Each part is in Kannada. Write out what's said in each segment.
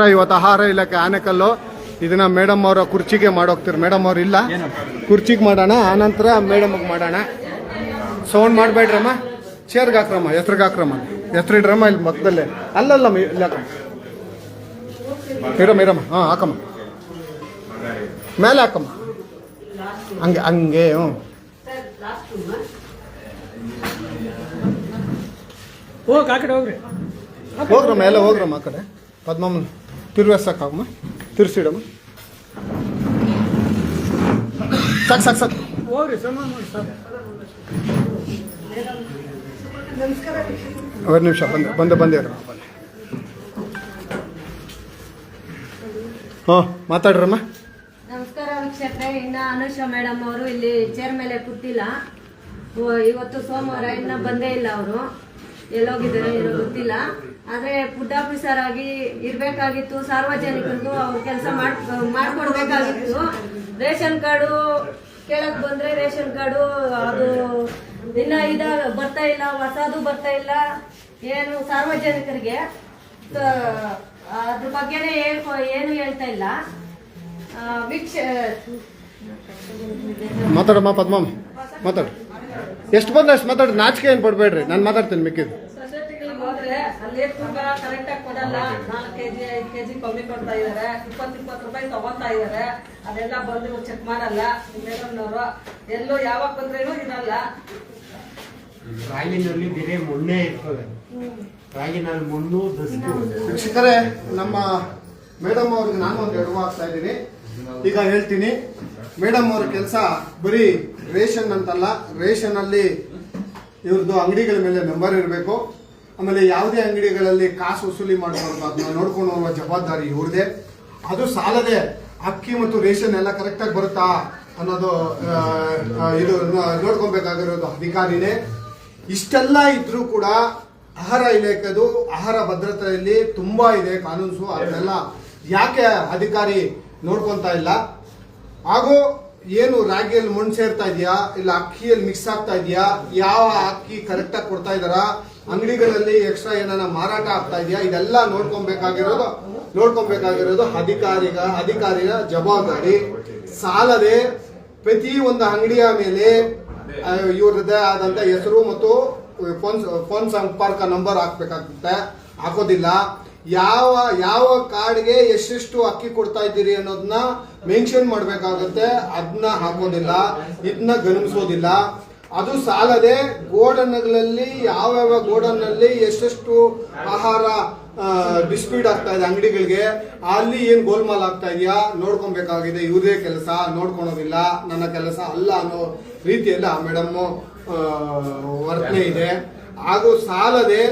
ಇವತ್ತು ಆಹಾರ ಇಲಾಖೆ ಆನೆಕಲ್ಲು. ಇದನ್ನ ಮೇಡಮ್ ಅವರ ಕುರ್ಚಿಗೆ ಮಾಡೋಗ್ತೀರಿ ಮೇಡಮ್ ಅವ್ರು ಇಲ್ಲ. ಕುರ್ಚಿಗೆ ಮಾಡೋಣ ಆನಂತರ ಮೇಡಮ್ಗೆ ಮಾಡೋಣ. ಸೌಂಡ್ ಮಾಡಬೇಡ್ರಮ್ಮ. ಚೇರ್ಗೆ ಹಾಕ್ರಮ್ಮ ಹೆಸ್ರಿಗೆ ಹಾಕ್ರಮ್ಮ. ಹೆಸ್ರು ಇಡ್ರಮ್ಮ ಇಲ್ಲಿ ಮಕ್ಕದಲ್ಲೇ ಅಲ್ಲಲ್ಲ ಇಲ್ಲಿ ಇರಮ್ಮ ಇರಮ್ಮ. ಹಾಂ ಹಾಕಮ್ಮ. ಮೇಲೆ ಹಾಕಮ್ಮ. ಹಂಗೆ ಹಂಗೆ ಹ್ಞೂ. ಹೋಗ್ರಮ್ಮ ಎಲ್ಲ ಹೋಗ್ರಮ್ಮ ಆ ಕಡೆ. ಪದ್ಮಮ್ಮನ ತಿರ್ವೇಸಕ್ಕಮ್ಮ ತಿರ್ಸಿಡಮ್ಮ. ಸಾಕು ಸಾಕು ಸರ್ ಒಂದು ನಿಮಿಷ ಬಂದೆ ಬಂದೆ ಬಂದೆ ಇರಮ್ಮ ಬಂದೆ ಹಾಂ ಮಾತಾಡ್ರಮ್ಮ. ನಮಸ್ಕಾರ ವೀಕ್ಷಕರೇ. ಇನ್ನ ಅನುಷಾ ಮೇಡಮ್ ಅವರು ಇಲ್ಲಿ ಚೇರ್ ಮೇಲೆ ಕೂತಿಲ್ಲ. ಇವ- ಇವತ್ತು ಸೋಮವಾರ ಇನ್ನ ಬಂದೇ ಇಲ್ಲ ಅವರು. ಎಲ್ಲೋಗಿದ್ದಾರೆ ಏನೋ ಗೊತ್ತಿಲ್ಲ. ಆದ್ರೆ ಫುಡ್ ಆಫೀಸರ್ ಆಗಿ ಇರ್ಬೇಕಾಗಿತ್ತು ಸಾರ್ವಜನಿಕರಿಗೂ ಅವ್ರ ಕೆಲಸ ಮಾಡ್ಕೊಡ್ಬೇಕಾಗಿತ್ತು. ರೇಷನ್ ಕಾರ್ಡು ಕೇಳಕ್ ಬಂದ್ರೆ ರೇಷನ್ ಕಾರ್ಡು, ಅದು ದಿನ ಇದ ಬರ್ತಾ ಇಲ್ಲ, ಹೊಸದು ಬರ್ತಾ ಇಲ್ಲ, ಏನು ಸಾರ್ವಜನಿಕರಿಗೆ. ಅದ್ರ ಬಗ್ಗೆನೇ ಹೇಳ್ಕೊ, ಏನು ಹೇಳ್ತಾ ಇಲ್ಲ. ಮಾತಾಡಮ್ಮ ಪದ್ಮಮ್ಮ ಮಾತಾಡು. ಎಷ್ಟು ಬಂದ್ರೆ ಅಷ್ಟು ಮಾತಾಡಿ. ನಾಚಿಕೆ ಏನು ಪಡ್ಬೇಡ್ರಿ. ನಾನು ಮಾತಾಡ್ತೀನಿ ಮಿಕ್ಕಿದ್ದು. ಅಲ್ಲಿ ತೂಕ ಕರೆಕ್ಟ್ ಆಗಿ ಕೊಡಲ್ಲ. ನಾಲ್ಕು ಕೆಜಿ ಐದು ಕೆಜಿ ಕಮ್ಮಿ ಕೊಡ್ತಾ ಇದಾರೆ. ಇಪ್ಪತ್ತು ಇಪ್ಪತ್ತು ರೂಪಾಯಿ ತಗೊಂತಾ ಇದಾರೆ. ಅದೆಲ್ಲ ಬಂದು ಚೆಕ್ ಮಾಡಲ್ಲ. ಮೇಡಮ್ನವರು ಎಲ್ಲೋ ಯಾವಾಗ ಬಂದ್ರೇನು ಇರಲ್ಲ. ರಾಗಿನಲ್ಲಿ ಬೇರೆ ಮೊನ್ನೆ ಇರ್ತದೆ. ರಾಗಿನಲ್ಲಿ ಮಣ್ಣು ದಸ್ತು. ವೀಕ್ಷಕರೇ ನಮ್ಮ ಮೇಡಮ್ ಅವ್ರಿಗೆ ನಾನು ಒಂದು ಎಡವು ಆಗ್ತಾ ಇದ್ದೀನಿ ಈಗ ಹೇಳ್ತೀನಿ. ಮೇಡಮ್ ಅವ್ರ ಕೆಲಸ ಬರೀ ರೇಷನ್ ಅಂತಲ್ಲ. ರೇಷನ್ ಅಲ್ಲಿ ಇವ್ರದ್ದು ಅಂಗಡಿಗಳ ಮೇಲೆ ನಂಬರ್ ಇರಬೇಕು. ಆಮೇಲೆ ಯಾವುದೇ ಅಂಗಡಿಗಳಲ್ಲಿ ಕಾಸು ವಸೂಲಿ ಮಾಡಬಾರ್ದು ಅದನ್ನ ನೋಡ್ಕೊಂಡು ಹೋಗುವ ಜವಾಬ್ದಾರಿ ಇವ್ರದೇ ಅದು ಸಾಲದೆ ಅಕ್ಕಿ ಮತ್ತು ರೇಷನ್ ಎಲ್ಲ ಕರೆಕ್ಟಾಗಿ ಬರುತ್ತಾ ಅನ್ನೋದು ಇದು ನೋಡ್ಕೊಬೇಕಾಗಿರೋದು ಅಧಿಕಾರಿನೇ. ಇಷ್ಟೆಲ್ಲ ಇದ್ರೂ ಕೂಡ ಆಹಾರ ಇಲಾಖೆದು ಆಹಾರ ಭದ್ರತೆಯಲ್ಲಿ ತುಂಬಾ ಇದೆ ಕಾನೂನು ಅದನ್ನೆಲ್ಲ ಯಾಕೆ ಅಧಿಕಾರಿ ನೋಡ್ಕೊಂತಾ ಇಲ್ಲ? ಹಾಗೂ ಏನು ರಾಗಿಯಲ್ಲಿ ಮಣ್ಣು ಸೇರ್ತಾ ಇದೆಯಾ? ಇಲ್ಲ ಅಕ್ಕಿಯಲ್ಲಿ ಮಿಕ್ಸ್ ಆಗ್ತಾ ಇದೆಯಾ? ಯಾವ ಅಕ್ಕಿ ಕರೆಕ್ಟಾಗಿ ಕೊಡ್ತಾ ಇದಾರಾ ಅಂಗಡಿಗಳಲ್ಲಿ ಎಕ್ಸ್ಟ್ರಾ ಏನಾರ ಮಾರಾಟ ಆಗ್ತಾ ಇದೆಯಾ? ಇದೆಲ್ಲ ನೋಡ್ಕೊಬೇಕಾಗಿರೋದು ನೋಡ್ಕೊಬೇಕಾಗಿರೋದು ಅಧಿಕಾರಿಗ, ಅಧಿಕಾರಿಯ ಜವಾಬ್ದಾರಿ. ಸಾಲದೆ ಪ್ರತಿ ಒಂದು ಅಂಗಡಿಯ ಮೇಲೆ ಇವ್ರದ್ದೇ ಆದಂತ ಹೆಸರು ಮತ್ತು ಫೋನ್ ಫೋನ್ ಸಂಪರ್ಕ ನಂಬರ್ ಹಾಕ್ಬೇಕಾಗುತ್ತೆ. ಹಾಕೋದಿಲ್ಲ. ಯಾವ ಯಾವ ಕಾರ್ಡ್ಗೆ ಎಷ್ಟೆಷ್ಟು ಅಕ್ಕಿ ಕೊಡ್ತಾ ಇದ್ದೀರಿ ಅನ್ನೋದನ್ನ ಮೆನ್ಷನ್ ಮಾಡ್ಬೇಕಾಗುತ್ತೆ. ಅದನ್ನ ಹಾಕೋದಿಲ್ಲ. ಇದನ್ನ ಗಮನಿಸೋದಿಲ್ಲ ಅದು ಸಾಲದೆ ಗೋಡನ್ಗಳಲ್ಲಿ, ಯಾವ್ಯಾವ ಗೋಡನ್ನಲ್ಲಿ ಎಷ್ಟೆಷ್ಟು ಆಹಾರ ಡಿಸ್ಪ್ಯೂಟ್ ಆಗ್ತಾ ಇದೆ ಅಂಗಡಿಗಳಿಗೆ, ಅಲ್ಲಿ ಏನ್ ಗೋಲ್ಮಾಲ್ ಆಗ್ತಾ ಇದೆಯಾ? ನೋಡ್ಕೊಬೇಕಾಗಿದೆ. ಇವ್ರದೇ ಕೆಲಸ, ನೋಡ್ಕೊಳೋದಿಲ್ಲ. ನನ್ನ ಕೆಲಸ ಅಲ್ಲ ಅನ್ನೋ ರೀತಿಯಲ್ಲಿ ಆ ಮೇಡಮ್ ವರ್ತನೆ ಇದೆ. ಹಾಗೂ ಸಾಲದೆ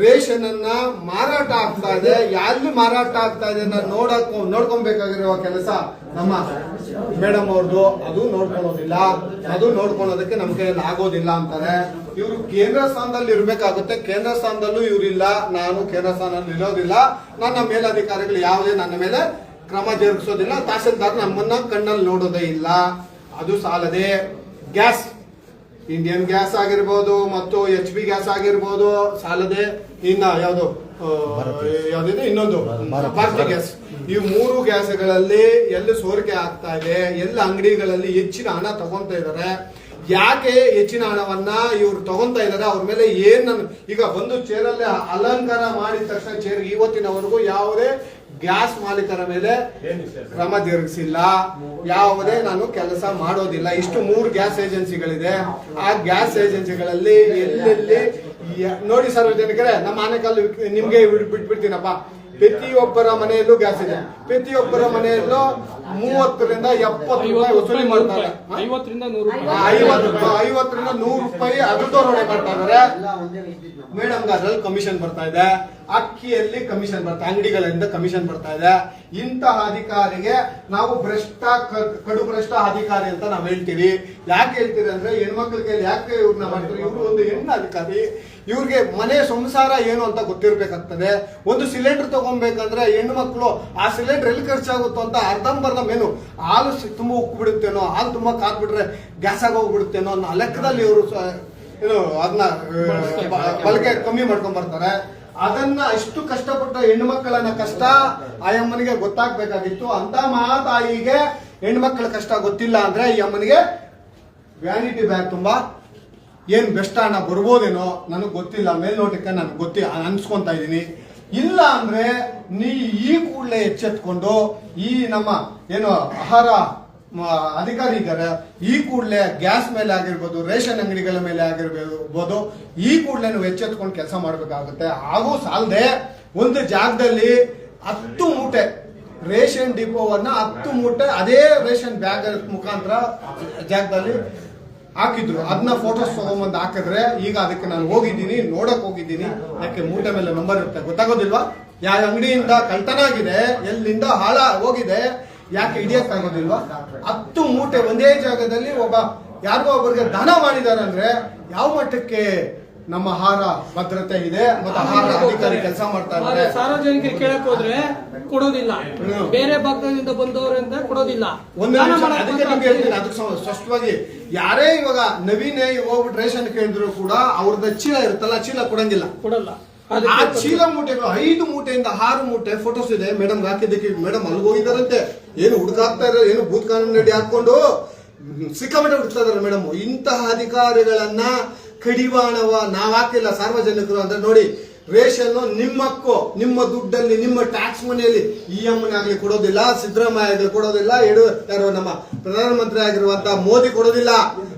ರೇಷನ್ ಅನ್ನ ಮಾರಾಟ ಆಗ್ತಾ ಇದೆ ಎಲ್ಲಿ ಮಾರಾಟ ಆಗ್ತಾ ಇದೆ ನೋಡಕ್ ನೋಡ್ಕೊಬೇಕಾಗಿರುವ ಕೆಲಸ ನಮ್ಮ ಮೇಡಮ್ ಅವ್ರದ್ದು ಅದು ನೋಡ್ಕೊಳೋದಿಲ್ಲ ಅದು ನೋಡ್ಕೊಳೋದಕ್ಕೆ ನಮ್ ಕೈಯಲ್ಲಿ ಆಗೋದಿಲ್ಲ ಅಂತಾರೆ. ಇವರು ಕೇಂದ್ರ ಸ್ಥಾನದಲ್ಲಿ ಇರ್ಬೇಕಾಗುತ್ತೆ. ಕೇಂದ್ರ ಸ್ಥಾನದಲ್ಲೂ ಇವರಿಲ್ಲ ನಾನು ಕೇಂದ್ರ ಸ್ಥಾನದಲ್ಲಿ ಇರೋದಿಲ್ಲ. ನನ್ನ ಮೇಲಧಿಕಾರಿಗಳು ಯಾವುದೇ ನನ್ನ ಮೇಲೆ ಕ್ರಮ ಜರುಗಿಸೋದಿಲ್ಲ. ತಹಸೀಲ್ದಾರ್ ನಮ್ಮನ್ನ ಕಣ್ಣಲ್ಲಿ ನೋಡೋದೇ ಇಲ್ಲ. ಅದು ಸಾಲದೆ. ಗ್ಯಾಸ್ ಇಂಡಿಯನ್ ಗ್ಯಾಸ್ ಆಗಿರ್ಬೋದು ಮತ್ತು ಎಚ್ ಪಿ ಗ್ಯಾಸ್ ಆಗಿರ್ಬೋದು ಸಾಲದೆ ಇನ್ನ ಯಾವುದು ಯಾವ್ದಿದೆ? ಇನ್ನೊಂದು. ಭಾರತೀಯ ಗ್ಯಾಸ್ ಈ ಮೂರು ಗ್ಯಾಸ್ಗಳಲ್ಲಿ ಎಲ್ಲಿ ಸೋರಿಕೆ ಆಗ್ತಾ ಇದೆ ಎಲ್ಲ ಅಂಗಡಿಗಳಲ್ಲಿ ಹೆಚ್ಚಿನ ಹಣ ತಗೊಂತ ಇದಾರೆ ಯಾಕೆ ಹೆಚ್ಚಿನ ಹಣವನ್ನ ಇವ್ರು ತಗೊಂತಾ ಇದಾರೆ ಅವ್ರ ಮೇಲೆ ಏನ್ ಈಗ ಒಂದು ಚೇರಲ್ಲಿ ಅಲಂಕಾರ ಮಾಡಿದ ತಕ್ಷಣ ಚೇರ್ ಇವತ್ತಿನವರೆಗೂ ಯಾವುದೇ ಗ್ಯಾಸ್ ಮಾಲೀಕರ ಮೇಲೆ ಕ್ರಮ ಜರುಗಿಸಿಲ್ಲ. ಯಾವುದೇ ನಾನು ಕೆಲಸ ಮಾಡೋದಿಲ್ಲ. ಇಷ್ಟು ಮೂರು ಗ್ಯಾಸ್ ಏಜೆನ್ಸಿಗಳಿದೆ. ಆ ಗ್ಯಾಸ್ ಏಜೆನ್ಸಿಗಳಲ್ಲಿ ಎಲ್ಲೆಲ್ಲಿ ನೋಡಿ ಸಾರ್ವಜನಿಕರೇ ನಮ್ಮ ಆನೆಕಲ್ ನಿಮ್ಗೆ ಬಿಟ್- ಬಿಟ್ಬಿಡ್ತೀನಪ್ಪ ಪ್ರತಿಯೊಬ್ಬರ ಮನೆಯಲ್ಲೂ ಗ್ಯಾಸ್ ಇದೆ. ಪ್ರತಿಯೊಬ್ಬರ ಮನೆಯಲ್ಲೂ ಮೂವತ್ತರಿಂದ ಎಪ್ಪತ್ತು ರೂಪಾಯಿ ವಸೂಲಿ ಮಾಡ್ತಾರೆ? ಐವತ್ತರಿಂದ ನೂರು ಐವತ್ತು ಐವತ್ತರಿಂದ ನೂರು ರೂಪಾಯಿ ಅಗದೋರಣೆ ಮಾಡ್ತಾ ಇದಾರೆ. ಮೇಡಮ್ ಅದ್ರಲ್ಲಿ ಕಮಿಷನ್ ಬರ್ತಾ ಇದೆ. ಅಕ್ಕಿಯಲ್ಲಿ ಕಮಿಷನ್ ಬರ್ತಾ ಅಂಗಡಿಗಳಿಂದ ಕಮಿಷನ್ ಬರ್ತಾ ಇದೆ. ಇಂತಹ ಅಧಿಕಾರಿಗೆ ನಾವು ಭ್ರಷ್ಟ ಕಡು ಭ್ರಷ್ಟ ಅಧಿಕಾರಿ ಅಂತ ನಾವು ಹೇಳ್ತೀವಿ. ಯಾಕೆ ಹೇಳ್ತೀರಿ ಅಂದ್ರೆ ಹೆಣ್ಮಕ್ಳ ಕೈಲಿ ಯಾಕೆ ಇವ್ರನ್ನ ಮಾಡ್ತಾರೆ? ಇವರು ಒಂದು ಹೆಣ್ಣು ಅಧಿಕಾರಿ. ಇವ್ರಿಗೆ ಮನೆ ಸಂಸಾರ ಏನು ಅಂತ ಗೊತ್ತಿರ್ಬೇಕಾಗ್ತದೆ. ಒಂದು ಸಿಲಿಂಡರ್ ತಗೊಬೇಕಂದ್ರೆ ಹೆಣ್ಮಕ್ಳು ಮಕ್ಕಳು ಆ ಸಿಲಿಂಡರ್ ಎಲ್ಲಿ ಖರ್ಚಾಗುತ್ತೋ ಅಂತ ಅರ್ಧಂಬರ್ಧ ಮೇನು ಹಾಲು ತುಂಬ ಉಕ್ಕು ಬಿಡುತ್ತೇನೋ ಹಾಲು ತುಂಬ ಕಾದ್ಬಿಟ್ರೆ ಗ್ಯಾಸ್ ಆಗಿ ಹೋಗ್ಬಿಡುತ್ತೇನೋ ಅನ್ನೋ ಲೆಕ್ಕದಲ್ಲಿ ಇವರು ಏನು ಅದನ್ನ ಬಳಕೆ ಕಮ್ಮಿ ಮಾಡ್ಕೊಂಡ್ ಬರ್ತಾರೆ. ಅದನ್ನ ಅಷ್ಟು ಕಷ್ಟಪಟ್ಟ ಹೆಣ್ಮಕ್ಕಳನ್ನ ಕಷ್ಟ ಆಯಮ್ಮನಿಗೆ ಅಮ್ಮನಿಗೆ ಗೊತ್ತಾಗ್ಬೇಕಾಗಿತ್ತು. ಅಂತ ಮಹಾತಾಯಿಗೆ ಹೆಣ್ಮಕ್ಳ ಕಷ್ಟ ಗೊತ್ತಿಲ್ಲ ಅಂದ್ರೆ ಈ ಅಮ್ಮನಿಗೆ ವ್ಯಾನಿಟಿ ಬ್ಯಾಗ್ ತುಂಬಾ ಏನ್ ಬೆಸ್ಟ್ ಅಣ್ಣ ಬರ್ಬೋದೇನೋ ನನಗೆ ಗೊತ್ತಿಲ್ಲ. ಮೇಲ್ನೋಟಕ್ಕೆ ನನಗೆ ಗೊತ್ತಿ ಅನ್ಸ್ಕೊಂತ ಇದ್ದೀನಿ. ಇಲ್ಲ ಅಂದ್ರೆ ನೀ ಈ ಕೂಡಲೇ ಎಚ್ಚೆತ್ಕೊಂಡು ಈ ನಮ್ಮ ಏನು ಆಹಾರ ಅಧಿಕಾರಿ ಇದ್ದಾರೆ, ಈ ಕೂಡಲೇ ಗ್ಯಾಸ್ ಮೇಲೆ ಆಗಿರ್ಬೋದು, ರೇಷನ್ ಅಂಗಡಿಗಳ ಮೇಲೆ ಆಗಿರ್ಬೋದು, ಈ ಕೂಡಲೇ ನೀವು ಎಚ್ಚೆತ್ಕೊಂಡು ಕೆಲಸ ಮಾಡಬೇಕಾಗುತ್ತೆ. ಹಾಗೂ ಸಾಲದೆ ಒಂದು ಜಾಗದಲ್ಲಿ ಹತ್ತು ಮೂಟೆ ರೇಷನ್ ಡಿಪೋವನ್ನ ಹತ್ತು ಮೂಟೆ ಅದೇ ರೇಷನ್ ಬ್ಯಾಗ್ ಮುಖಾಂತರ ಜಾಗದಲ್ಲಿ ಹಾಕಿದ್ರು. ಅದನ್ನ ಫೋಟೋಸ್ ತಗೊಂಬಂದು ಹಾಕಿದ್ರೆ ಈಗ ಅದಕ್ಕೆ ನಾನು ಹೋಗಿದ್ದೀನಿ, ನೋಡಕ್ ಹೋಗಿದ್ದೀನಿ. ಯಾಕೆ ಮೂಟೆ ಮೇಲೆ ನಂಬರ್ ಇರುತ್ತೆ ಗೊತ್ತಾಗೋದಿಲ್ವಾ? ಯಾವ ಅಂಗಡಿಯಿಂದ ಕಳ್ತನ ಆಗಿದೆ ಎಲ್ಲಿಂದ ಹಾಳ ಹೋಗಿದೆ, ಯಾಕೆ ಹಿಡಿಯಕ್ ಆಗೋದಿಲ್ವಾ? ಹತ್ತು ಮೂಟೆ ಒಂದೇ ಜಾಗದಲ್ಲಿ ಒಬ್ಬ ಯಾರಿಗೋ ಒಬ್ಬರಿಗೆ ದಾನ ಮಾಡಿದ್ದಾರೆ ಅಂದ್ರೆ ಯಾವ ಮಟ್ಟಕ್ಕೆ ನಮ್ಮ ಆಹಾರ ಭದ್ರತೆ ಇದೆ ಮತ್ತೆ ಆಹಾರ ಅಧಿಕಾರಿ ಕೆಲಸ ಮಾಡ್ತಾ ಇದ್ದಾರೆ. ಸಾರ್ವಜನಿಕರಿಗೆ ಕೇಳಕ್ ಹೋದ್ರೆ ಕೊಡೋದಿಲ್ಲ. ಬೇರೆ ಭಾಗದಿಂದ ಬಂದವರಿಂದ ಕೊಡೋದಿಲ್ಲ. ಅದಕ್ಕೆ ಮಾತ್ರ ನಿಮ್ಗೆ ಹೇಳ್ತೀನಿ ಅದಕ್ಕೆ ಸ್ಪಷ್ಟವಾಗಿ ಯಾರೇ ಇವಾಗ ನವೀನ ಹೋಗ್ಬಿಟ್ಟು ರೇಷನ್ ಕೇಳಿದ್ರು ಕೂಡ ಅವ್ರದ್ದು ಚೀಲ ಇರುತ್ತಲ್ಲ ಚೀಲ ಕೊಡಂಗಿಲ್ಲ. ಕೊಡಲ್ಲ. ಆ ಚೀಲ ಮೂಟೆಗಳು ಐದು ಮೂಟೆಯಿಂದ ಆರು ಮೂಟೆ ಫೋಟೋಸ್ ಇದೆ. ಮೇಡಮ್ ಹಾಕಿದ್ದಕ್ಕೆ ಮೇಡಮ್ ಅಲ್ಲಿ ಹೋಗಿದಾರಂತೆ ಏನು ಹುಡುಕಾಗ್ತಾ ಇರೋ ಏನು ಭೂತ್ ಕಾನೂನು ನಡಿ ಹಾಕೊಂಡು ಸಿಕ್ಕಾಪಟ್ಟೆ ಹುಡುಕ್ತಾ ಇದಾರೆ ಮೇಡಮ್ ಇಂತಹ ಅಧಿಕಾರಿಗಳನ್ನ ಕಡಿವಾಣವ ನಾವ್ ಹಾಕಿಲ್ಲ ಸಾರ್ವಜನಿಕರು ಅಂದ್ರೆ ನೋಡಿ ರೇಷನ್ ನಿಮ್ಮಕ್ಕೋ, ನಿಮ್ಮ ದುಡ್ಡಲ್ಲಿ, ನಿಮ್ಮ ಟ್ಯಾಕ್ಸ್ ಮನೆಯಲ್ಲಿ ಇ ಎಂ ಆಗ್ಲಿ ಕೊಡೋದಿಲ್ಲ, ಸಿದ್ದರಾಮಯ್ಯ ಆಗ್ಲಿ ಕೊಡೋದಿಲ್ಲ ಯಾರು ನಮ್ಮ ಪ್ರಧಾನಮಂತ್ರಿ ಆಗಿರುವಂತ ಮೋದಿ ಕೊಡೋದಿಲ್ಲ.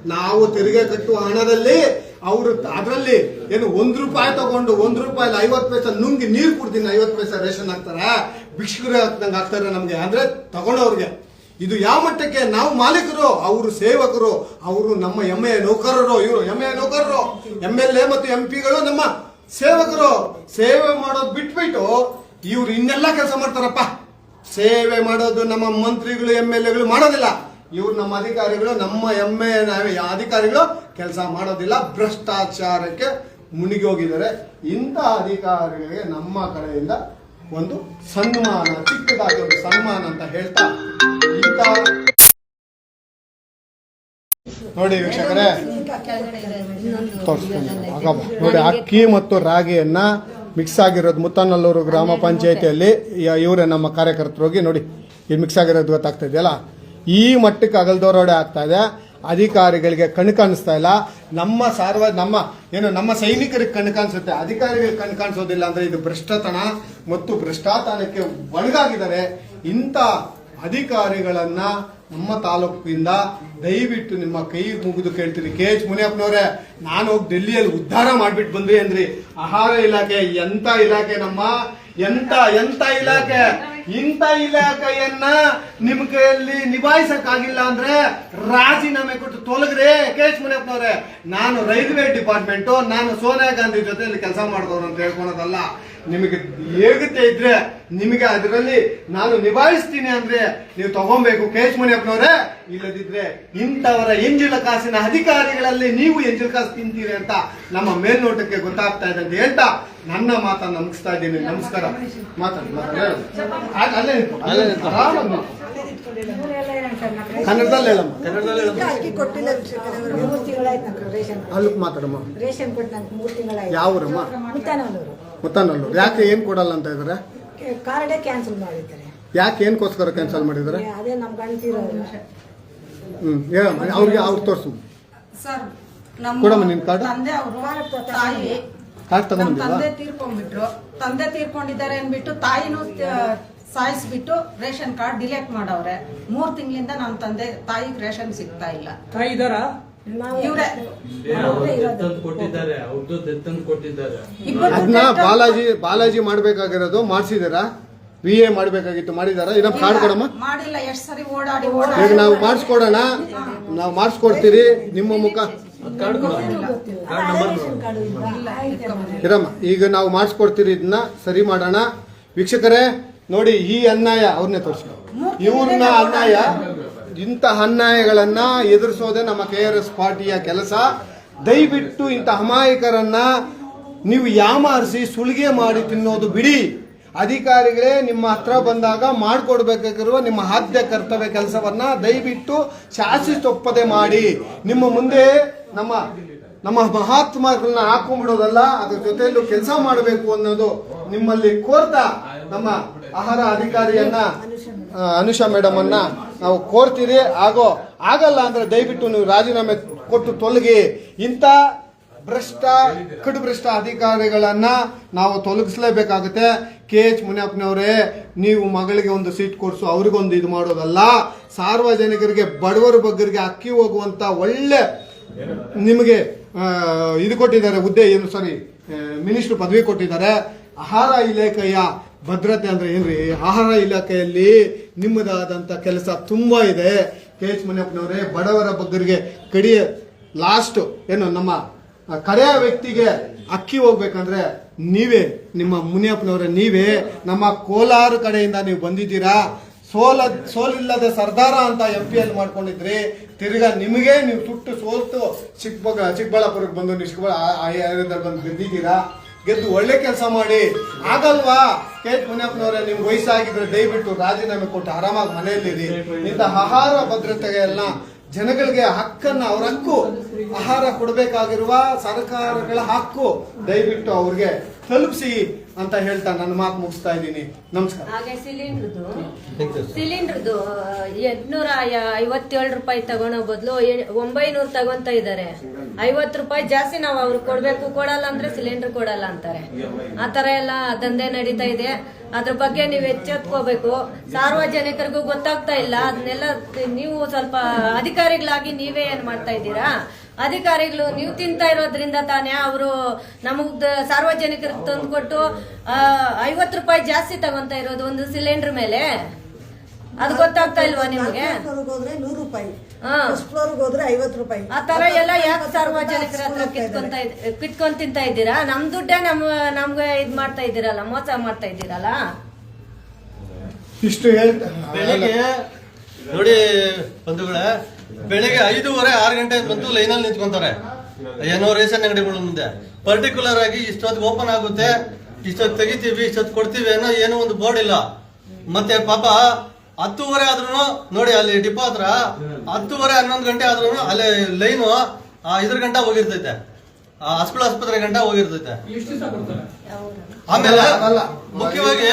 ನಾವು ತೆರಿಗೆ ಕಟ್ಟುವ ಹಣದಲ್ಲಿ ಅವರು ಅದರಲ್ಲಿ ಏನು ಒಂದ್ ರೂಪಾಯಿ ತಗೊಂಡು ಒಂದ್ ರೂಪಾಯಿ ಐವತ್ತು ಪೈಸೆ ನುಂಗಿ ನೀರು ಕುಡ್ತೀನಿ ಐವತ್ತು ಪೈಸೆ ರೇಷನ್ ಹಾಕ್ತಾರ? ಭಿಕ್ಷುಕರು ಹಾಕ್ದಂಗೆ ಹಾಕ್ತಾರೆ ನಮ್ಗೆ? ಅಂದ್ರೆ ತಗೊಂಡವ್ರಿಗೆ. ಇದು ಯಾವ ಮಟ್ಟಕ್ಕೆ ನಾವು ಮಾಲೀಕರು, ಅವರು ಸೇವಕರು, ಅವರು ನಮ್ಮ ಎಮ್ಮೆಯ ನೌಕರರು, ಇವರು ಎಂ ಎ ನೌಕರರು ಎಂ ಎಲ್ ಎ ಮತ್ತು ಎಂ ಪಿಗಳು ನಮ್ಮ ಸೇವಕರು. ಸೇವೆ ಮಾಡೋದು ಬಿಟ್ಬಿಟ್ಟು ಇವ್ರು ಇನ್ನೆಲ್ಲ ಕೆಲಸ ಮಾಡ್ತಾರಪ್ಪ. ಸೇವೆ ಮಾಡೋದು ನಮ್ಮ ಮಂತ್ರಿಗಳು ಎಂ ಎಲ್ ಎಗಳು ಮಾಡೋದಿಲ್ಲ. ಇವ್ರು ನಮ್ಮ ಅಧಿಕಾರಿಗಳು, ನಮ್ಮ ಎಮ್ಮೆ ಅಧಿಕಾರಿಗಳು ಕೆಲಸ ಮಾಡೋದಿಲ್ಲ. ಭ್ರಷ್ಟಾಚಾರಕ್ಕೆ ಮುನಿಗಿ ಹೋಗಿದ್ದಾರೆ. ಇಂಥ ಅಧಿಕಾರಿಗಳಿಗೆ ನಮ್ಮ ಕಡೆಯಿಂದ ಒಂದು ಸನ್ಮಾನ, ಚಿಕ್ಕದಾಗಿ ಒಂದು ಸನ್ಮಾನ ಅಂತ ಹೇಳ್ತಾ ನೋಡಿ ವೀಕ್ಷಕರೇ. ನೋಡಿ, ಅಕ್ಕಿ ಮತ್ತು ರಾಗಿಯನ್ನ ಮಿಕ್ಸ್ ಆಗಿರೋದು ಮುತ್ತನಲ್ಲೂರು ಗ್ರಾಮ ಪಂಚಾಯತಿಯಲ್ಲಿ ಇವರೇ ನಮ್ಮ ಕಾರ್ಯಕರ್ತರು ಹೋಗಿ ನೋಡಿ ಈ ಮಿಕ್ಸ್ ಆಗಿರೋದು ಗೊತ್ತಾಗ್ತಾ ಇದೆಯಲ್ಲ? ಈ ಮಟ್ಟಕ್ಕೆ ಅಗಲ್ದೋರೋಡೆ ಆಗ್ತಾ ಇದೆ. ಅಧಿಕಾರಿಗಳಿಗೆ ಕಣ್ಣು ಕಾಣಿಸ್ತಾ ಇಲ್ಲ. ನಮ್ಮ ಸಾರ್ವ ನಮ್ಮ ಏನು, ನಮ್ಮ ಸೈನಿಕರಿಗೆ ಕಣ್ಣು ಕಾಣಿಸುತ್ತೆ. ಅಧಿಕಾರಿಗಳಿಗೆ ಕಣ್ಣು ಕಾಣಿಸೋದಿಲ್ಲ ಅಂದ್ರೆ ಇದು ಭ್ರಷ್ಟತನ ಮತ್ತು ಭ್ರಷ್ಟಾತನಕ್ಕೆ ಒಳಗಾಗಿದ್ದಾರೆ ಇಂಥ ಅಧಿಕಾರಿಗಳನ್ನ ನಮ್ಮ ತಾಲೂಕಿಂದ ದಯವಿಟ್ಟು ನಿಮ್ಮ ಕೈ ಮುಗಿದು ಕೇಳ್ತೀನಿ. ಕೆ ಎಚ್ ಮುನಿಯಪ್ಪನವ್ರೆ, ನಾನು ಹೋಗಿ ಡೆಲ್ಲಿಯಲ್ಲಿ ಉದ್ಧಾರ ಮಾಡ್ಬಿಟ್ಟು ಬಂದ್ರಿ ಅಂದ್ರಿ. ಆಹಾರ ಇಲಾಖೆ, ಎಂತ ಇಲಾಖೆ ನಮ್ಮ? ಎಂತ ಎಂತ ಇಲಾಖೆ? ಇಂಥ ಇಲಾಖೆಯನ್ನ ನಿಮ್ ಕೈಯಲ್ಲಿ ನಿಭಾಯಿಸಕ್ಕಾಗಿಲ್ಲ ಅಂದ್ರೆ ರಾಜೀನಾಮೆ ಕೊಟ್ಟು ತೊಲಗ್ರೆ. ಕೆ ಎಚ್ ಮುನಿಯಪ್ಪನವ್ರೆ, ನಾನು ರೈಲ್ವೆ ಡಿಪಾರ್ಟ್ಮೆಂಟ್, ನಾನು ಸೋನಿಯಾ ಗಾಂಧಿ ಜೊತೆಯಲ್ಲಿ ಕೆಲಸ ಮಾಡಿದವರು ಅಂತ ಹೇಳ್ಕೊಳೋದಲ್ಲ. ನಿಮಗೆ ಹೇಗುತ್ತೆ ಇದ್ರೆ ನಿಮಗೆ ಅದರಲ್ಲಿ ನಾನು ನಿಭಾಯಿಸ್ತೀನಿ ಅಂದ್ರೆ ನೀವು ತಗೊಬೇಕು. ಕೇಶ್ ಮುನಿಯಪ್ಪನವರೇ ಇಲ್ಲದಿದ್ರೆ ಇಂಥವರ ಎಂಜಿಲ ಕಾಸಿನ ಅಧಿಕಾರಿಗಳಲ್ಲಿ ನೀವು ಎಂಜಿಲ ಕಾಸು ತಿಂತೀರಿ ಅಂತ ನಮ್ಮ ಮೇಲ್ನೋಟಕ್ಕೆ ಗೊತ್ತಾಗ್ತಾ ಇದೆ ಅಂತ ಹೇಳ್ತಾ ನನ್ನ ಮಾತನ್ನು ನಮಸ್ತಾ ಇದ್ದೀನಿ. ನಮಸ್ಕಾರ. ಮಾತಾಡಿ. ಕನ್ನಡದಲ್ಲಿ ಅಲ್ಲಿ ಮಾತಾಡಮ್ಮ. ರೇಷನ್ ಕೊಟ್ಟು ನಂಗೆ ಮೂರು ತಿಂಗಳಾಯ್ತು. ಯಾವೂರಮ್ಮ? ಮುತ್ತಾನಲ್ಲೂರು ಯಾಕೆ ಏನ್ ಕೊಡಲ್ಲ ಅಂತ ಇದಾರೆ? ಕಾರ್ಡೇ ಕ್ಯಾನ್ಸಲ್ ಮಾಡಿದ್ದಾರೆ. ಯಾಕೆ ಏನ್ಕೋಸ್ಕರ ಕ್ಯಾನ್ಸಲ್ ಮಾಡಿದ್ದಾರೆ? ಅದೇ ನಮ್ಮ ಗಂಟಿರೋರು ಹ್ಮ್ ಹೇಳಮ್ಮ ಅವ್ರಿಗೆ ಅವ್ರು ತೋರ್ಸು. ಸರ್ ನಮ್ಮ ಕೊಡಮ್ಮ ನಿನ್ ಕಾರ್ಡ್. ತಂದೆ ಅವರು ತಾಯಿ ಕಾರ್ಡ್ ನಮ್ಮ ತಂದೆ ತೀರ್ಕೊಂಡ್ಬಿಟ್ರು. ತಂದೆ ತೀರ್ಕೊಂಡಿದ್ದಾರೆ ಅಂದ್ಬಿಟ್ಟು ತಾಯಿನೂ ತ- ಸಾಯಿಸ್ಬಿಟ್ಟು ರೇಷನ್ ಕಾರ್ಡ್ ಡಿಲೇಟ್ ಮಾಡವ್ರೆ. ಮೂರ್ ತಿಂಗಳಿಂದ ನಮ್ಮ ತಂದೆ ತಾಯಿಗೆ ರೇಷನ್ ಸಿಗ್ತಾ ಇಲ್ಲ. ತಾಯಿ ಇದಾರ ಕೊಟ್ಟಿದ್ದಾರೆ ಅದನ್ನ ಬಾಲಾಜಿ ಬಾಲಾಜಿ ಮಾಡ್ಬೇಕಾಗಿರೋದು ಮಾಡ್ಸಿದಾರಾ ವಿ ಎ ಮಾಡ್ಬೇಕಾಗಿತ್ತು ಮಾಡಿದಾರ ಇನ್ನೊಂದು ಕಾರ್ಡ್ ಕೊಡಮ್ಮ? ಮಾಡಿಲ್ಲ ಎಷ್ಟ್ ಓಡಾಡಿ ಈಗ ನಾವು ಮಾಡಿಸ್ಕೊಡೋಣ. ನಾವು ಮಾಡಿಸ್ಕೊಡ್ತೀರಿ. ನಿಮ್ಮ ಮುಖ. ಇರಮ್ಮ ಈಗ ನಾವು ಮಾಡಿಸ್ಕೊಡ್ತೀರಿ ಇದನ್ನ ಸರಿ ಮಾಡೋಣ. ವೀಕ್ಷಕರೇ ನೋಡಿ ಈ ಅನ್ಯಾಯ ಅವ್ರನ್ನೇ ತೋರಿಸ್ಕೊ. ಇವ್ರನ್ನ ಅನ್ಯಾಯ ಇಂಥ ಅನ್ಯಾಯಗಳನ್ನ ಎದುರಿಸೋದೇ ನಮ್ಮ ಕೆ ಆರ್ ಎಸ್ ಪಾರ್ಟಿಯ ಕೆಲಸ. ದಯವಿಟ್ಟು ಇಂಥ ಅಮಾಯಕರನ್ನ ನೀವು ಯಾಮಾರಿಸಿ, ಸುಲಿಗೆ ಮಾಡಿ ತಿನ್ನೋದು ಬಿಡಿ. ಅಧಿಕಾರಿಗಳೇ, ನಿಮ್ಮ ಹತ್ರ ಬಂದಾಗ ಮಾಡಿಕೊಡ್ಬೇಕಾಗಿರುವ ನಿಮ್ಮ ಆದ್ಯ ಕರ್ತವ್ಯ ಕೆಲಸವನ್ನ ದಯವಿಟ್ಟು ಶಾಸಿ ತೊಪ್ಪದೆ ಮಾಡಿ. ನಿಮ್ಮ ಮುಂದೆ ನಮ್ಮ ನಮ್ಮ ಮಹಾತ್ಮರನ್ನ ಹಾಕೊಂಡ್ಬಿಡೋದಲ್ಲ, ಅದ್ರ ಜೊತೆಯಲ್ಲೂ ಕೆಲಸ ಮಾಡಬೇಕು ಅನ್ನೋದು ನಿಮ್ಮಲ್ಲಿ ಕೋರ್ತಾ? ನಮ್ಮ ಆಹಾರ ಅಧಿಕಾರಿಯನ್ನ ಅನುಷಾ ಮೇಡಮ್ ಅನ್ನ ನಾವು ಕೋರ್ತೀರಿ. ಆಗೋ, ಆಗಲ್ಲ ಅಂದ್ರೆ ದಯವಿಟ್ಟು ನೀವು ರಾಜೀನಾಮೆ ಕೊಟ್ಟು ತೊಲಗಿ. ಇಂಥ ಭ್ರಷ್ಟ ಕಡು ಭ್ರಷ್ಟ ಅಧಿಕಾರಿಗಳನ್ನ ನಾವು ತೊಲಗಿಸ್ಲೇಬೇಕಾಗುತ್ತೆ. ಕೆ ಎಚ್ ಮುನಿಯಪ್ಪನವರೇ, ನೀವು ಮಗಳಿಗೆ ಒಂದು ಸೀಟ್ ಕೊಡಿಸು, ಅವ್ರಿಗೊಂದು ಇದು ಮಾಡೋದಲ್ಲ. ಸಾರ್ವಜನಿಕರಿಗೆ, ಬಡವರ ಬಗ್ಗರಿಗೆ ಅಕ್ಕಿ ಹೋಗುವಂತ ಒಳ್ಳೆ ನಿಮಗೆ ಇದು ಕೊಟ್ಟಿದ್ದಾರೆ. ಹುದ್ದೆ ಏನು ಸಾರಿ ಮಿನಿಸ್ಟ್ರು ಪದವಿ ಕೊಟ್ಟಿದ್ದಾರೆ. ಆಹಾರ ಇಲಾಖೆಯ ಭದ್ರತೆ ಅಂದ್ರೆ ಏನ್ರಿ ಆಹಾರ ಇಲಾಖೆಯಲ್ಲಿ ನಿಮ್ಮದಾದಂತ ಕೆಲಸ ತುಂಬಾ ಇದೆ ಕೆ ಎಚ್ ಮುನಿಯಪ್ಪನವರೇ ಬಡವರ ಬಗ್ಗರಿಗೆ ಕಡಿಯ ಲಾಸ್ಟ್ ಏನು ನಮ್ಮ ಕಡೆಯ ವ್ಯಕ್ತಿಗೆ ಅಕ್ಕಿ ಹೋಗ್ಬೇಕಂದ್ರೆ ನೀವೇ ನಿಮ್ಮ ಮುನಿಯಪ್ಪನವರೇ ನೀವೇ ನಮ್ಮ ಕೋಲಾರ ಕಡೆಯಿಂದ ನೀವು ಬಂದಿದ್ದೀರಾ ಸೋಲ ಸೋಲಿಲ್ಲದ ಸರ್ದಾರ ಅಂತ ಎಂ ಪಿ ಅಲ್ಲಿ ಮಾಡ್ಕೊಂಡಿದ್ರಿ ತಿರ್ಗಾ ನಿಮಗೆ ನೀವು ಸುಟ್ಟು ಸೋಲ್ತು ಚಿಕ್ಕಬ ಚಿಕ್ಕಬಳ್ಳಾಪುರಕ್ಕೆ ಬಂದು ನೀವು ಚಿಕ್ಕಬಳ್ಳಾ ಬಂದು ಗೆದ್ದಿದ್ದೀರಾ ಗೆದ್ದು ಒಳ್ಳೆ ಕೆಲಸ ಮಾಡಿ. ಆಗಲ್ವಾ? ಕೆ ಎಚ್ ನಿಮ್ಗೆ ವಯಸ್ಸಾಗಿದ್ರೆ ದಯವಿಟ್ಟು ರಾಜೀನಾಮೆ ಕೊಟ್ಟು ಆರಾಮಾಗಿ ಮನೆಯಲ್ಲಿರಿ. ಇಂಥ ಆಹಾರ ಭದ್ರತೆಗೆ ಎಲ್ಲ ಜನಗಳಿಗೆ ಹಕ್ಕನ್ನ ಅವ್ರ ಹಕ್ಕು. ಆಹಾರ ಕೊಡಬೇಕಾಗಿರುವ ಸರ್ಕಾರಗಳ ಹಕ್ಕು. ದಯವಿಟ್ಟು ಅವ್ರಿಗೆ ತಲುಪಿಸಿ. ಅಂತ ಹೇಳ್ತಾ ನನ್ನ ಮಾತು ಮುಗಿಸ್ತಾ ಇದ್ದೀನಿ. ನಮಸ್ಕಾರ. ಹಾಗೆ ಸಿಲಿಂಡ್ರದು ಸಿಲಿಂಡ್ರದು ಎಂಟ್ನೂರ ಐವತ್ತೇಳು ರೂಪಾಯಿ ತಗೊಳೋ ಬದಲು ಒಂಬೈನೂರು ತಗೊಂತ ಇದ್ದಾರೆ ಐವತ್ತು ರೂಪಾಯಿ ಜಾಸ್ತಿ ನಾವು ಅವ್ರು ಕೊಡ್ಬೇಕು ಕೊಡಲ್ಲ ಅಂದ್ರೆ ಸಿಲಿಂಡರ್ ಕೊಡಲ್ಲ ಅಂತಾರೆ. ಆ ತರ ಎಲ್ಲ ದಂಧೆ ನಡೀತಾ ಇದೆ. ಅದ್ರ ಬಗ್ಗೆ ನೀವು ಎಚ್ಚೆತ್ಕೋಬೇಕು. ಸಾರ್ವಜನಿಕರಿಗೂ ಗೊತ್ತಾಗ್ತಾ ಇಲ್ಲ. ಅದನ್ನೆಲ್ಲ ನೀವು ಸ್ವಲ್ಪ ಅಧಿಕಾರಿಗಳಾಗಿ ನೀವೇ ಏನ್ ಮಾಡ್ತಾ ಇದ್ದೀರಾ? ಅಧಿಕಾರಿಗಳು ನೀವು ತಿಂತಾ ಇರೋದ್ರಿಂದ ತಾನೇ ಅವರು ನಮಗ್ ಸಾರ್ವಜನಿಕರಿಗೆ ತಂದು ಕೊಟ್ಟು ಐವತ್ತು ರೂಪಾಯಿ ಜಾಸ್ತಿ ತಗೊಂತ ಇರೋದು ಒಂದು ಸಿಲಿಂಡರ್ ಮೇಲೆ? ಅದು ಗೊತ್ತಾಗ್ತಾ ಇಲ್ವಾ ನಿಮಗೆ? ನೂರು ರೂಪಾಯಿ. ಹಾ. ಫಸ್ಟ್ ಫ್ಲೋರ್ಗೆ ಹೋದ್ರೆ ಐವತ್ತು ರೂಪಾಯಿ. ಆ ತರ ಎಲ್ಲ ಯಾಕೆ ಸಾರ್ವಜನಿಕರ ಹತ್ರ ಕಿತ್ಕೊಂತ ಕಿತ್ಕೊಂಡ್ ತಿಂತಾ ಇದ್ದೀರಾ? ನಮ್ ದುಡ್ಡೇ ನಮ್ ನಮ್ಗೆ ಇದ್ ಮಾಡ್ತಾ ಇದ್ದೀರಲ್ಲ ಮೋಸ ಮಾಡ್ತಾ ಇದ್ದೀರಲ್ಲ? ಇಷ್ಟು ಹೇಳ್ತಾ ಬೆಳಿಗ್ಗೆ ನೋಡಿ ಬಂಧುಗಳೇ ಬೆಳಿಗ್ಗೆ ಐದೂವರೆ ಆರು ಗಂಟೆ ಬಂತು ಲೈನಲ್ಲಿ ನಿಂತ್ಕೊಂತಾರೆ ಏನೋ ರೇಷನ್ ಅಂಗಡಿಗಳ ಮುಂದೆ ಪರ್ಟಿಕ್ಯುಲರ್ ಆಗಿ ಇಷ್ಟೊತ್ತು ಓಪನ್ ಆಗುತ್ತೆ ಇಷ್ಟೊತ್ತು ತೆಗಿತೀವಿ ಇಷ್ಟೊತ್ತು ಕೊಡ್ತೀವಿ ಅನ್ನೋ ಏನೋ ಒಂದು ಬೋರ್ಡ್ ಇಲ್ಲ ಮತ್ತೆ ಪಾಪ ಹತ್ತುವರೆ ಆದ್ರೂ ನೋಡಿ ಅಲ್ಲಿ ಡಿಪೋ ಹತ್ರ ಹತ್ತುವರೆ ಹನ್ನೊಂದು ಗಂಟೆ ಆದ್ರೂ ಅಲ್ಲಿ ಲೈನು ಇದ್ರ ಗಂಟ ಹೋಗಿರ್ತೈತೆ ಹಾಸ್ಪಿಟಲ್ ಆಸ್ಪತ್ರೆ ಗಂಟ ಹೋಗಿರ್ತೈತೆ ಆಮೇಲೆ ಅಲ್ಲ. ಮುಖ್ಯವಾಗಿ.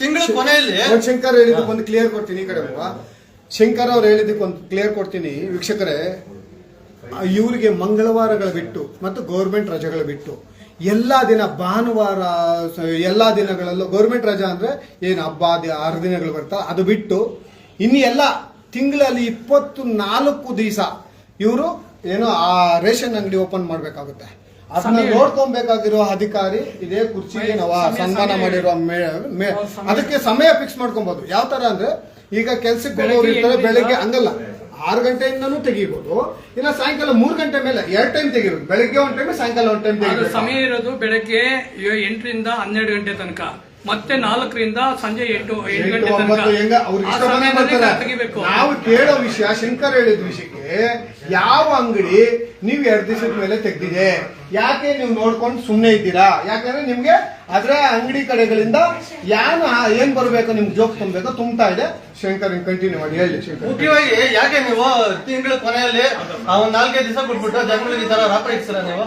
ತಿಂಗಳ ಕೊನೆಯಲ್ಲಿ ಶಂಕರ್ ಹೇಳಿದ್ದು ಒಂದು ಕ್ಲಿಯರ್ ಕೊಡ್ತೀನಿ ಈ ಕಡೆ ಬಾ. ಶಂಕರ್ ಅವ್ರು ಹೇಳಿದ್ದಕ್ಕೆ ಒಂದು ಕ್ಲಿಯರ್ ಕೊಡ್ತೀನಿ ವೀಕ್ಷಕರೇ. ಇವರಿಗೆ ಮಂಗಳವಾರಗಳ ಬಿಟ್ಟು ಮತ್ತು ಗೌರ್ಮೆಂಟ್ ರಜೆಗಳು ಬಿಟ್ಟು ಎಲ್ಲ ದಿನ ಭಾನುವಾರ ಎಲ್ಲ ದಿನಗಳಲ್ಲೂ ಗೌರ್ಮೆಂಟ್ ರಜಾ ಅಂದ್ರೆ ಏನು ಹಬ್ಬ ಆರು ದಿನಗಳು ಬರ್ತಾ ಅದು ಬಿಟ್ಟು ಇನ್ನು ಎಲ್ಲ ತಿಂಗಳಲ್ಲಿ ಇಪ್ಪತ್ತು ನಾಲ್ಕು ದಿವಸ ಇವರು ಏನು ಆ ರೇಷನ್ ಅಂಗಡಿ ಓಪನ್ ಮಾಡಬೇಕಾಗುತ್ತೆ. ಅದನ್ನ ನೋಡ್ಕೊಬೇಕಾಗಿರೋ ಅಧಿಕಾರಿ ಇದೇ ಕುರ್ಚಿಗೆ ನಾವು ಸನ್ಮಾನ ಮಾಡಿರೋ ಅದಕ್ಕೆ ಸಮಯ ಫಿಕ್ಸ್ ಮಾಡ್ಕೊಬಹುದು ಯಾವ ತರ ಅಂದ್ರೆ ಈಗ ಕೆಲ್ಸಕ್ಕೆ ಹೋಗೋರು ಇರ್ತಾರೆ ಬೆಳಿಗ್ಗೆ ಹಂಗಲ್ಲ. ಆರು ಗಂಟೆಯಿಂದನೂ ತೆಗಿಬಹುದು ಇಲ್ಲ ಸಾಯಂಕಾಲ ಮೂರು ಗಂಟೆ ಮೇಲೆ ಎರಡು ಟೈಮ್ ತೆಗಿಬೇಕು ಬೆಳಿಗ್ಗೆ ಒಂದ್ ಟೈಮ್ ಸಾಯಂಕಾಲ ಒಂದ್ ಟೈಮ್ ಸಮಯ ಇರೋದು ಬೆಳಗ್ಗೆ ಎಂಟರಿಂದ ಹನ್ನೆರಡು ಗಂಟೆ ತನಕ. ಮತ್ತೆ ನಾಲ್ಕರಿಂದ ಸಂಜೆ ಎಂಟು ಎಂಟು ಎಂಟು ಗಂಟೆ ತನಕ ಒಂಬತ್ತು ಹೆಂಗ ಅವ್ರಿಗೆ ಆ ಇಷ್ಟ ಬಂದಂಗೆ ಸಮಯದಲ್ಲಿ ತೆಗಿಬೇಕು ನಾವು ಕೇಳೋ ವಿಷಯ ಶಂಕರ್ ಹೇಳಿದ ವಿಷಯಕ್ಕೆ ಯಾವ ಅಂಗಡಿ ನೀವು ಎರಡು ದಿವಸದ ಮೇಲೆ ತೆಗ್ದಿದೆ? ಯಾಕೆ ನೀವು ನೋಡ್ಕೊಂಡು ಸುಮ್ಮನೆ ಇದ್ದೀರಾ? ಯಾಕಂದ್ರೆ ನಿಮ್ಗೆ ಅದ್ರ ಅಂಗಡಿ ಕಡೆಗಳಿಂದ ಯಾನ್ ಆ- ಏನ್ ಬರ್ಬೇಕು ನಿಮ್ಗೆ ಜೋಕ್ ತುಂಬಬೇಕು ತುಂಬ್ತಾ ಇದೆ. ಶಂಕರ್ ಕಂಟಿನ್ಯೂ ಮಾಡಿ ಹೇಳಿ ಶಂಕರ್. ಮುಖ್ಯವಾಗಿ ಯಾಕೆ ನೀವು ತಿಂಗಳ ಕೊನೆಯಲ್ಲಿ ಆ ಒಂದ್ ನಾಲ್ಕೈದು ದಿವಸ ಬಿಟ್ಬಿಟ್ಟು ಜನಗಳಿಗೆ ಈ ತರ ರಾಪ ಇಡ್ತೀರ ನೀವು?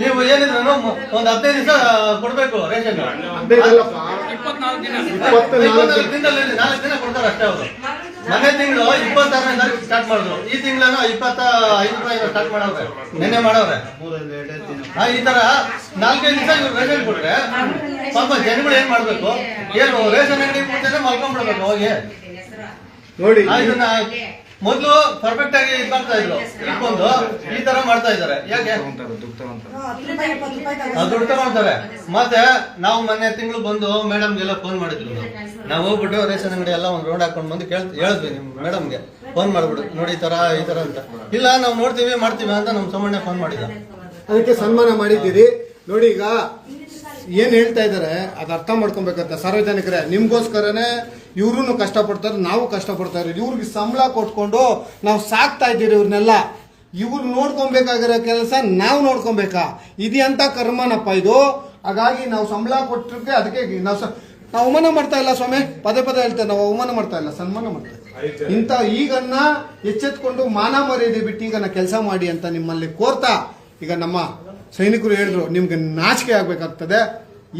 ನೀವು ಏನಿದ್ರು ಒಂದ್ ಹದಿನೈದು ದಿವಸ ಕೊಡ್ಬೇಕು ರೇಷನ್. ಇಪ್ಪತ್ನಾಲ್ಕು ದಿನದಲ್ಲಿ ನಾಲ್ಕು ದಿನ ಕೊಡ್ತಾರೆ ಅಷ್ಟೇ ಅವರು. ಮನೆ ತಿಂಗಳು ಇಪ್ಪತ್ತಾರನೇ ತಾರೀಕು ಸ್ಟಾರ್ಟ್ ಮಾಡಿದ್ರು. ಈ ತಿಂಗಳನ್ನ ಇಪ್ಪತ್ತ ಐದು ರೂಪಾಯಿ ಸ್ಟಾರ್ಟ್ ಮಾಡವ್ರೆ. ನಿನ್ನೆ ಮಾಡವ್ರೆ. ಈ ತರ ನಾಲ್ಕೈದು ದಿವಸ ಇವ್ರು ರೇಷನ್ ಕೊಟ್ರೆ ಪಾಪ ಜನಗಳು ಏನ್ ಮಾಡ್ಬೇಕು? ಏನು ರೇಷನ್ ಅಂಗಡಿ ಮುಂಚೆನೆ ಮಲ್ಕೊಂಡ್ಬಿಡ್ಬೇಕು ಹೋಗಿ. ನೋಡಿ ಇದನ್ನ ಮೊದ್ಲು ಪರ್ಫೆಕ್ಟ್ ಆಗಿ ಇದ್ ಮಾಡ್ತಾ ಇದ್ರು. ಇಟ್ಕೊಂಡು ಈ ತರ ಮಾಡ್ತಾ ಇದಾರೆ ಯಾಕೆ? ದುಡ್ಡು ತಗೊಳ್ತಾರೆ ಮತ್ತೆ ನಾವು ಮೊನ್ನೆ ತಿಂಗಳು ಬಂದು ಮೇಡಮ್ಗೆಲ್ಲ ಫೋನ್ ಮಾಡಿದ್ರು. ನಾವು. ಹೋಗ್ಬಿಟ್ಟು ರೇಷನ್ ಅಂಗಡಿ ಎಲ್ಲ ಒಂದು ರೋಡ್ ಹಾಕೊಂಡು ಬಂದು ಕೇಳ್ ಹೇಳಿದ್ವಿ ನಿಮ್ ಮೇಡಮ್ಗೆ. ಫೋನ್ ಮಾಡ್ಬಿಡು. ನೋಡಿ ಈ ತರ ಈ ತರ ಅಂತ. ಇಲ್ಲ ನಾವು ನೋಡ್ತೀವಿ ಮಾಡ್ತೀವಿ ಅಂತ ನಮ್ ಸೋಮಣ್ಣ ಫೋನ್ ಮಾಡಿದ. ಅದಕ್ಕೆ ಸನ್ಮಾನ ಮಾಡಿದ್ದೀರಿ. ನೋಡಿ ಈಗ ಏನ್ ಹೇಳ್ತಾ ಇದಾರೆ ಅದು ಅರ್ಥ ಮಾಡ್ಕೊಬೇಕಂತ ಸಾರ್ವಜನಿಕರೇ ನಿಮ್ಗೋಸ್ಕರನೇ ಇವ್ರು ಕಷ್ಟಪಡ್ತಾರೆ ನಾವು ಕಷ್ಟಪಡ್ತಾ ಇರೋದು. ಇವ್ರಿಗೆ ಸಂಬಳ ಕೊಟ್ಕೊಂಡು ನಾವು ಸಾಕ್ತಾ ಇದ್ದೀರಿ ಇವ್ರನ್ನೆಲ್ಲ. ಇವ್ರು ನೋಡ್ಕೊಬೇಕಾಗಿರೋ ಕೆಲಸ ನಾವು ನೋಡ್ಕೊಬೇಕಾ? ಇದೆಂತ ಕರ್ಮನಪ್ಪ ಇದು? ಹಾಗಾಗಿ ನಾವು ಸಂಬಳ ಕೊಟ್ಟಿರ್ತೀವಿ ಅದಕ್ಕೆ ನಾವು ನಾವು ಅವಮಾನ ಮಾಡ್ತಾ ಇಲ್ಲ ಸ್ವಾಮಿ. ಪದೇ ಪದೇ ಹೇಳ್ತೇವೆ ನಾವು ಅವಮಾನ ಮಾಡ್ತಾ ಇಲ್ಲ ಸನ್ಮಾನ ಮಾಡ್ತಾ ಇಲ್ಲ. ಇಂಥ ಈಗನ್ನ ಎಚ್ಚೆತ್ಕೊಂಡು ಮಾನ ಮರ್ಯಾದೆ ಬಿಟ್ಟು ಈಗ ನಾ ಕೆಲಸ ಮಾಡಿ ಅಂತ ನಿಮ್ಮಲ್ಲಿ ಕೋರ್ತಾ ಈಗ ನಮ್ಮ ಸೈನಿಕರು ಹೇಳಿದ್ರು, ನಿಮ್ಗೆ ನಾಚಿಕೆ ಆಗ್ಬೇಕಾಗ್ತದೆ.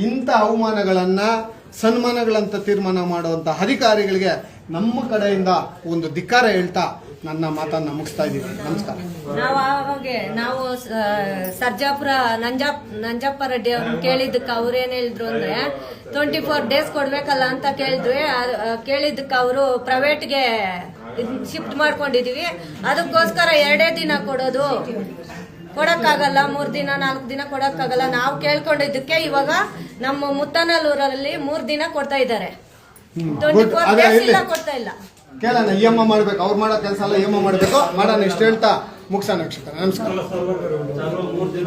ಇಂಥ ಅವಮಾನಗಳನ್ನ, ಸನ್ಮಾನಗಳಂತ ತೀರ್ಮಾನ ಮಾಡುವಂತ ಅಧಿಕಾರಿಗಳಿಗೆ ನಮ್ಮ ಕಡೆಯಿಂದ ಒಂದು ಧಿಕ್ಕಾರ ಹೇಳ್ತಾ ನನ್ನ ಮಾತನ್ನ ಮುಗಿಸ್ತಾ ಇದ್ದೀವಿ ನಮಸ್ಕಾರ. ನಾವು ಆವಾಗ, ನಾವು ಸರ್ಜಾಪುರ ನಂಜಾಪ್, ನಂಜಪ್ಪ ರೆಡ್ಡಿ ಅವ್ರನ್ನ ಕೇಳಿದ್ದಕ್ಕೆ ಅವ್ರೇನ್ ಹೇಳಿದ್ರು ಅಂದ್ರೆ ಟ್ವೆಂಟಿ ಫೋರ್ ಡೇಸ್ ಕೊಡ್ಬೇಕಲ್ಲ ಅಂತ ಕೇಳಿದ್ವಿ. ಕೇಳಿದ್ದಕ್ಕೆ ಅವರು ಪ್ರೈವೇಟ್ಗೆ ಶಿಫ್ಟ್ ಮಾಡ್ಕೊಂಡಿದೀವಿ. ಅದಕ್ಕೋಸ್ಕರ ಎರಡೇ ದಿನ ಕೊಡೋದು. ಕೊಡಕ್ಕಾಗಲ್ಲ ಮೂರ್ ದಿನ ನಾಲ್ಕು ದಿನ ಕೊಡಕ್ಕಾಗಲ್ಲ. ನಾವು ಕೇಳ್ಕೊಂಡಿದ್ದಕ್ಕೆ ಇವಾಗ ನಮ್ಮ ಮುತ್ತನಲ್ಲೂರಲ್ಲಿ ಮೂರ್ ದಿನ ಕೊಡ್ತಾ ಇದ್ದಾರೆ. ಟ್ವೆಂಟಿ ಫೋರ್ ಡೇಸ್ ಇಲ್ಲ ಕೊಡ್ತಾ ಇಲ್ಲ. ಕೇಳೋಣ ಇ ಎಂ ಮಾಡ್ಬೇಕು ಅವ್ರು ಮಾಡೋ ಕೆಲಸ ಎಲ್ಲ ಇ ಎಂ ಮಾಡ್ಬೇಕು. ಮಾಡೋಣ ಇಷ್ಟು ಹೇಳ್ತಾ ಮುಗಿಸೋಣ. ನಮಸ್ಕಾರ. ಮೂರ್ ದಿನ